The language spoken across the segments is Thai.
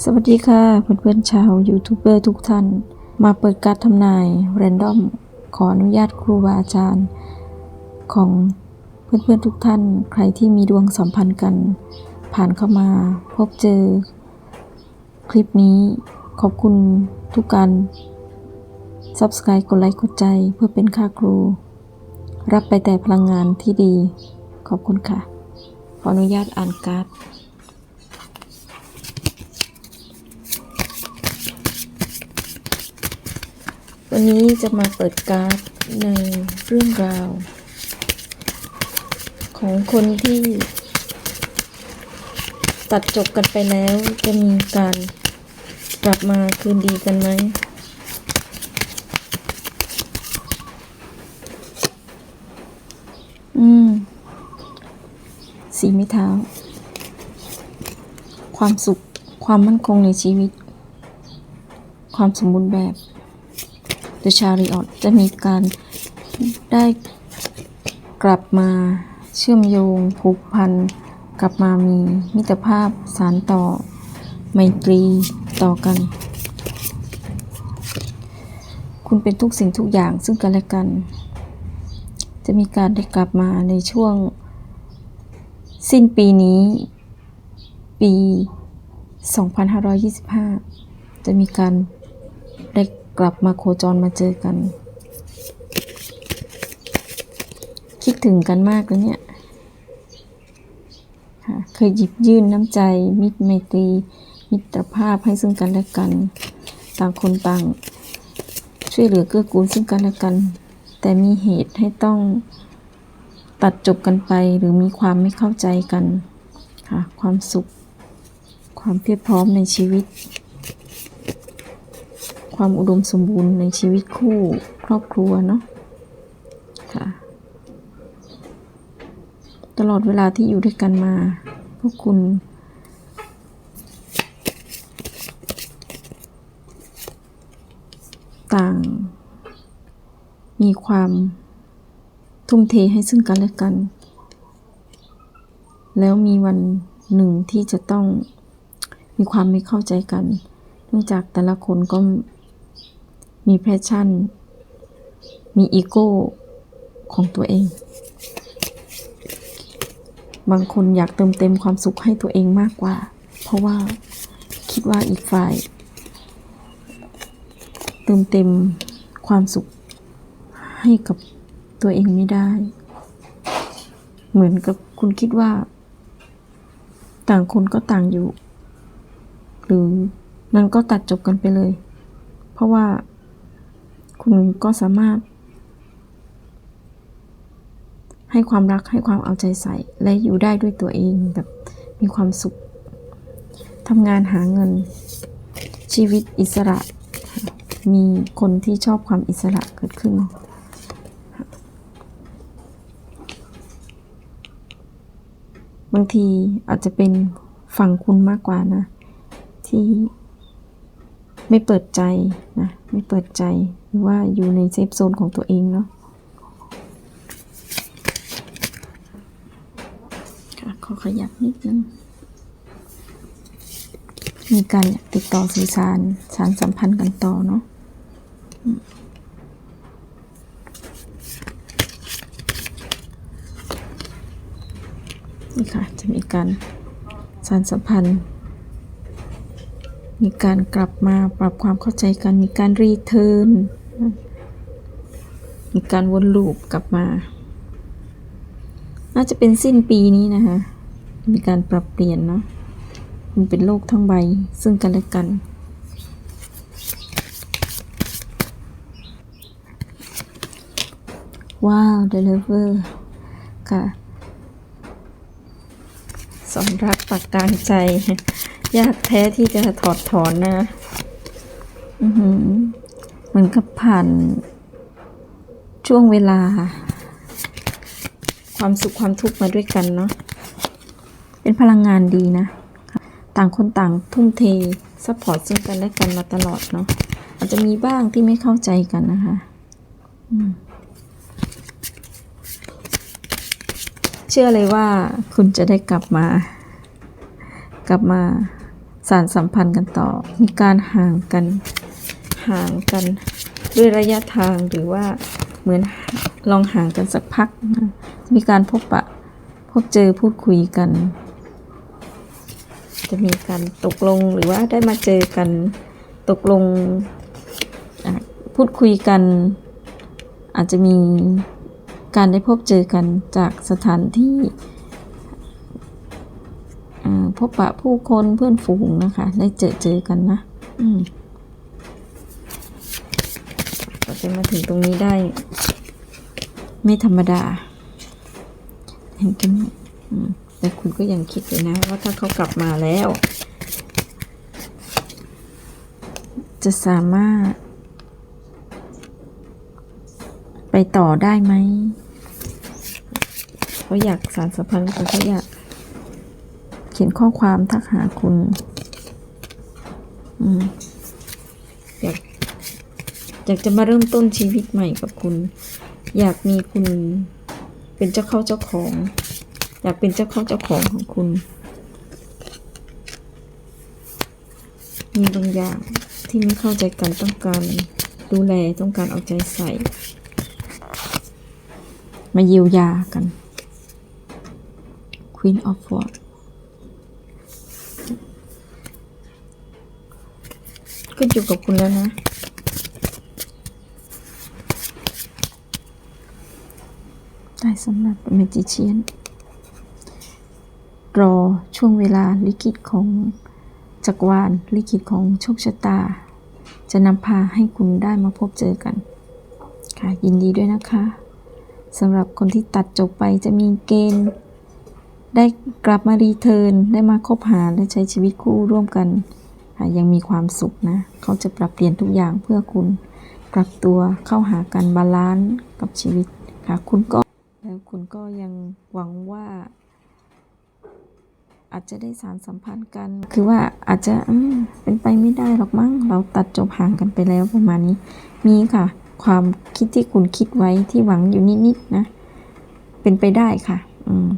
สวัสดีค่ะ เพื่อนๆชาวยูทูบเบอร์ทุกท่าน มาเปิดการดทำนายแรนดอมขออนุญาตครูบาอาจารย์ ของเพื่อนๆทุกท่าน ใครที่มีดวงสัมพันธ์กัน ผ่านเข้ามาพบเจอ คลิปนี้ขอบคุณทุกการ Subscribe กดไลค์กดใจเพื่อเป็นค่าครู รับไปแต่พลังงานที่ดี ขอบคุณค่ะ ขออนุญาตอ่านการ์ด วันนี้จะมาเปิดการ์ดในเรื่องราว ของคนที่ ตัดจบกันไปแล้วจะมีการกลับมาคืนดีกันไหมอืม สีไม้เท้า ความสุข ความมั่นคงในชีวิต ความสมบูรณ์แบบ The Chariot จะมีการได้กลับมาเชื่อมโยงผูกพัน กลับมามีมิตรภาพสารต่อ ไมตรีต่อกัน คุณเป็นทุกสิ่งทุกอย่างซึ่งกันและกัน จะมีการได้กลับมาในช่วง สิ้นปีนี้ ปี 2525 จะมีการ กลับมาโคจรมาเจอกัน คิดถึงกันมากเลยเนี่ยค่ะเคยหยิบยื่นน้ำใจ มิตรไมตรี มิตรภาพให้ซึ่งกันและกัน ต่างคนต่าง ช่วยเหลือเกื้อกูลซึ่งกันและกัน แต่มีเหตุให้ต้องตัดจบกันไปหรือมีความไม่เข้าใจกันค่ะความสุข ความเพียรพร้อมในชีวิต ความอุดมสมบูรณ์ในชีวิตคู่ครอบครัวเนาะค่ะ ตลอดเวลาที่อยู่ด้วยกันมา พวกคุณ ต่าง มีความทุ่มเทให้ซึ่งกันและกัน แล้วมีวันหนึ่งที่จะต้องมีความไม่เข้าใจกัน เนื่องจากแต่ละคนก็ มีแพชชั่น มีอีโก้ของตัวเอง บางคนอยากเติมเต็มความสุขให้ตัวเองมากกว่า เพราะว่าคิดว่าอีกฝ่าย เติมเต็มความสุขให้กับตัวเองไม่ได้ เหมือนกับคุณคิดว่า ต่างคนก็ต่างอยู่ หรือนั้นก็ตัดจบกันไปเลย เพราะว่า คุณก็สามารถ ให้ความรักให้ความเอาใจใส่ และอยู่ได้ด้วยตัวเองแบบมีความสุขทำงานหาเงิน ชีวิตอิสระ มีคนที่ชอบความอิสระเกิดขึ้นบางทีอาจจะเป็นฝั่งคุณมากกว่านะ ที่ ไม่เปิดใจนะไม่เปิดใจหรือว่าอยู่ในเซฟโซนของตัวเองเนาะค่ะขอขยับนิดนึงมีการอยากติดต่อสื่อสารสารสัมพันธ์กันต่อเนาะนี่ค่ะจะมีการสารสัมพันธ์ มีการกลับมาปรับความเข้าใจกัน มีการรีเทิร์น มีการวนลูปกลับมา น่าจะเป็นสิ้นปีนี้นะคะ มีการปรับเปลี่ยนเนาะ มันเป็นโลกทั้งใบซึ่งกันและกัน ว้าวเดลิเวอร์ค่ะสอนรักปักกลางใจ ยากแท้ที่จะถอดถอนนะอือหือเหมือนกับผ่านช่วงเวลา ความสุขความทุกข์มาด้วยกันเนาะเป็นพลังงานดีนะ ต่างคนต่างทุ่มเทซัพพอร์ตซึ่งกันและกันมาตลอดเนาะอาจจะมีบ้างที่ไม่เข้าใจกันนะคะเชื่อเลยว่าคุณจะได้กลับมา กลับมาารสัมพันธ์กันต่อ มีการห่างกัน ห่างกัน ด้วยระยะทางหรือว่าเหมือนลองห่างกันสักพักนะมีการพบปะ พบเจอพูดคุยกัน จะมีการตกลงหรือว่าได้มาเจอกัน ตกลง พูดคุยกัน อาจจะมีการได้พบเจอกันจากสถานที่ พบปะผู้คนเพื่อนฝูงนะคะ ได้เจอเจอกันนะ อืมก็จะมาถึงตรงนี้ได้ ไม่ธรรมดาเห็นกันไหมแต่คุณก็ยังคิดอยู่นะว่าถ้าเขากลับมาแล้ว จะสามารถ ไปต่อได้ไหมเขาอยากสารสัมพันธ์กับเขาอยาก เขียนข้อความทักหาคุณอยากอยากจะมาเริ่มต้นชีวิตใหม่กับคุณ อยากมีคุณเป็นเจ้าเข้าเจ้าของ อยากเป็นเจ้าเข้าเจ้าของของคุณ มีบางอย่างที่ไม่เข้าใจกันต้องการดูแลต้องการเอาใจใส่ มาเยียวยากัน Queen of Swords ขึ้นอยู่กับคุณแล้วนะ ได้สำหรับเมจิเชียน รอช่วงเวลาลิขิตของจักรวาลลิขิตของโชคชะตา จะนำพาให้คุณได้มาพบเจอกัน ค่ะ ยินดีด้วยนะคะสำหรับคนที่ตัดจบไปจะมีเกณฑ์ได้กลับมารีเทิร์นได้มาคบหาและใช้ชีวิตคู่ร่วมกัน ยังมีความสุขนะ เขาจะปรับเปลี่ยนทุกอย่างเพื่อคุณปรับตัวเข้าหากันบาลานซ์กับชีวิตค่ะ คุณก็แล้วคุณก็ยังหวังว่าอาจจะได้สารสัมพันธ์กัน คือว่าอาจจะเป็นไปไม่ได้หรอกมั้ง เราตัดจบห่างกันไปแล้วประมาณนี้ มีค่ะ ความคิดที่คุณคิดไว้ที่หวังอยู่นิดๆนะเป็นไปได้ค่ะ อืม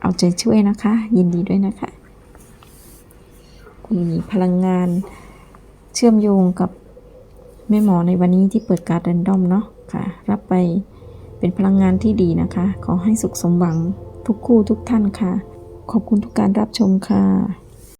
เอาใจช่วยนะคะ ยินดีด้วยนะคะ มีพลังงานเชื่อมโยงกับแม่หมอในวันนี้ที่เปิดการ์ดเรนดอมเนาะค่ะ รับไปเป็นพลังงานที่ดีนะคะ ขอให้สุขสมหวังทุกคู่ทุกท่านค่ะ ขอบคุณทุกการรับชมค่ะ